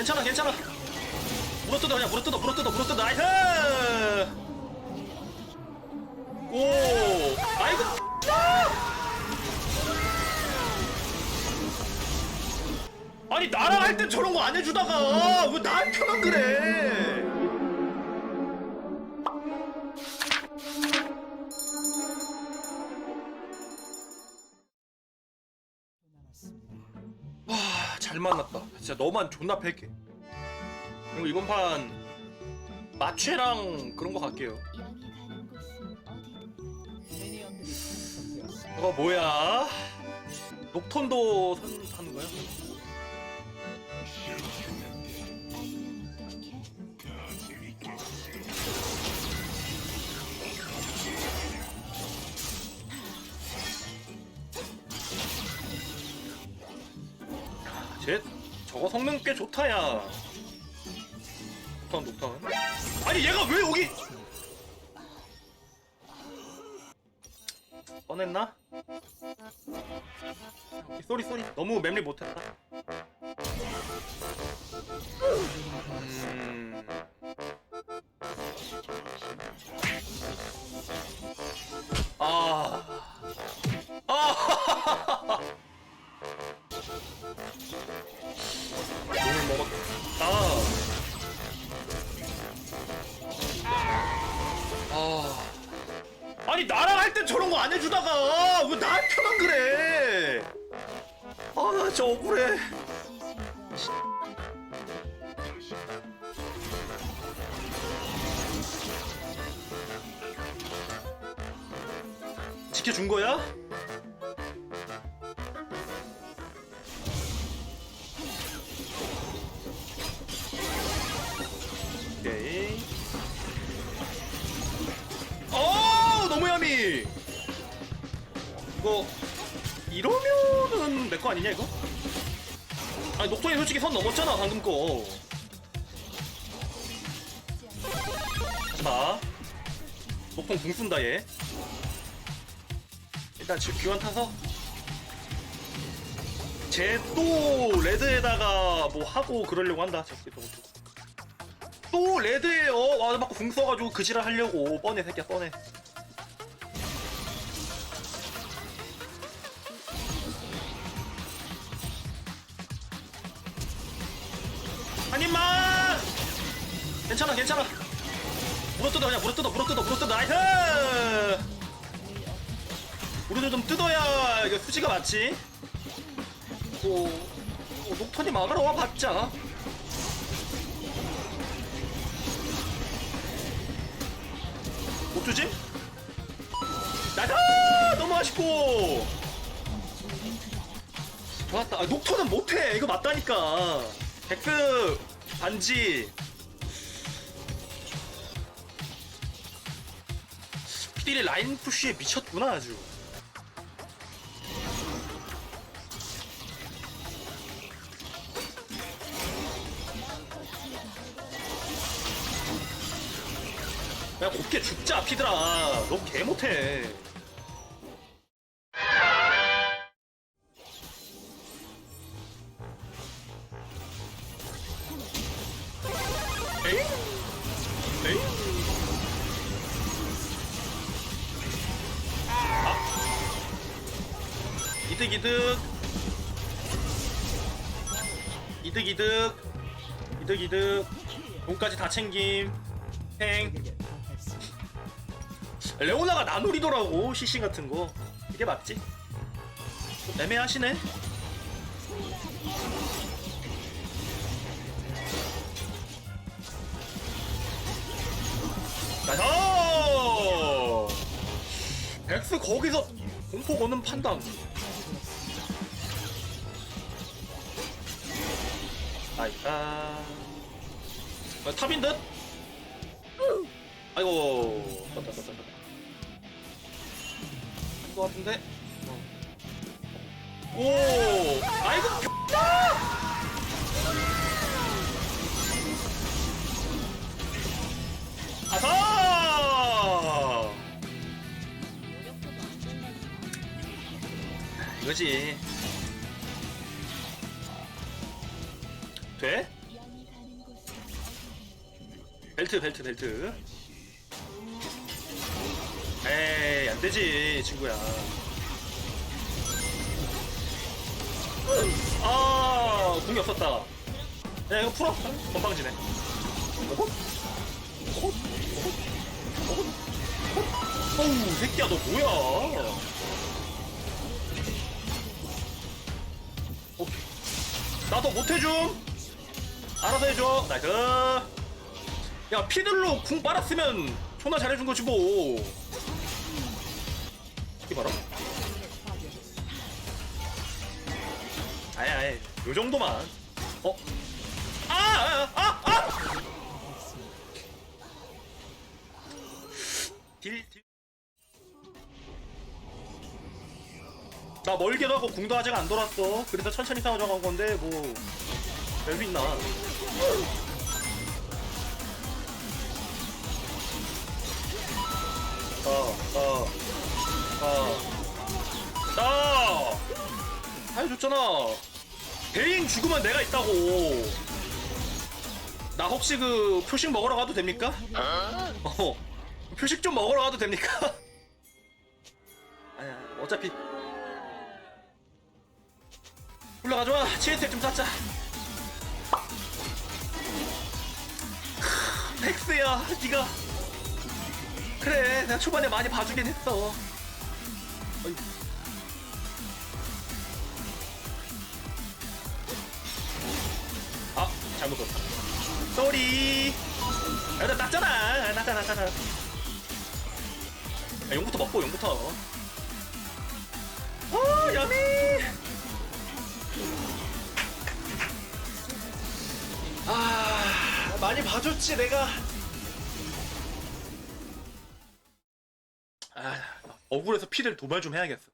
괜찮아 괜찮아. 물어뜯어 그냥 물어뜯어 물어뜯어 물어뜯어. 나이스! 오 아이고 아! 아니 나랑 할 땐 저런 거 안 해주다가 왜 나한테만 그래 잘 만났다. 진짜 너만 존나 팰게. 그리고 이번 판 마취랑 그런 거 갈게요. 영이 가는 곳은 어디든 이거 뭐야? 녹톤도 선하는 거야? 쟤 저거 성능 꽤 좋다 야. 녹턴 녹턴. 아니 얘가 왜 여기? 뻔했나? 쏘리 쏘리 너무 맵리 못했다. 음... 아니 나랑 할 땐 저런 거 안 해주다가 왜 나한테만 그래? 아 나 진짜 억울해. 지켜준 거야? 야미. 이거 이러면은 내 거 아니냐 이거? 아니 녹턴이 솔직히 선 넘었잖아 방금 거. 자, 녹턴 궁 쓴다 얘. 일단 지금 귀환 타서 쟤 또 레드에다가 뭐 하고 그러려고 한다. 저기 저거. 또 레드에 어 와드 맞고 궁 써가지고 그지랄 하려고 뻔해 새끼야 뻔해 괜찮아 괜찮아 물어 뜯어 그냥 물어 뜯어 물어 뜯어 물어 뜯어 나이스 우리도 좀 뜯어야 이게 수지가 맞지 오, 오 녹턴이 막으러 와 봤자 못 주지? 나이스! 너무 아쉽고! 좋았다. 아, 녹턴은 못해. 이거 맞다니까. 백스 반지. 피딜이 라인 푸시에 미쳤구나, 아주. 야, 곱게 죽자, 피드라. 너개 못해. 에이? 이득, 이득. 이득, 이득. 이득, 이득. 돈까지 다 챙김. 행. 레오나가 나누리더라고 시신 같은 거 이게 맞지? 좀 애매하시네 나이스 백스 거기서 공포 거는 판단 아이까 아, 탑인 듯? 아이고 떴다 떴다 떴다 한거 같은데? 오! 아이고! 아사! 이거지. 돼? 벨트 벨트 벨트. 에이 안되지 친구야. 아 공이 없었다. 야 이거 풀어. 건방지네. 어우 새끼야 너 뭐야? 오케이 나도 못해줌 알아서 해줘 나이스 야 피들로 궁 빨았으면 존나 잘해준 거지 뭐 이 봐라 아예 아예 요 정도만 어? 아! 아! 아! 아! 딜, 딜. 나 멀게도 하고 궁도 아직 안 돌았어 그래서 천천히 싸워져 간 건데 뭐 별거 있나 어, 어, 어. 나! 해줬잖아. 대인 죽으면 내가 있다고. 나 혹시 그 표식 먹으러 가도 됩니까? 어. 표식 좀 먹으러 가도 됩니까? 아니야, 어차피. 올라가줘와. 치즈색 좀 쌓자. 팩스야, 네가 그래, 내가 초반에 많이 봐주긴 했어. 어이. 아, 잘못 썼다. 쏘리. 야, 나 땄잖아. 땄잖아, 땄잖아. 야, 용부터 먹고, 용부터. 어, 야미. 아, 많이 봐줬지, 내가. 아, 억울해서 피를 도발 좀 해야겠어.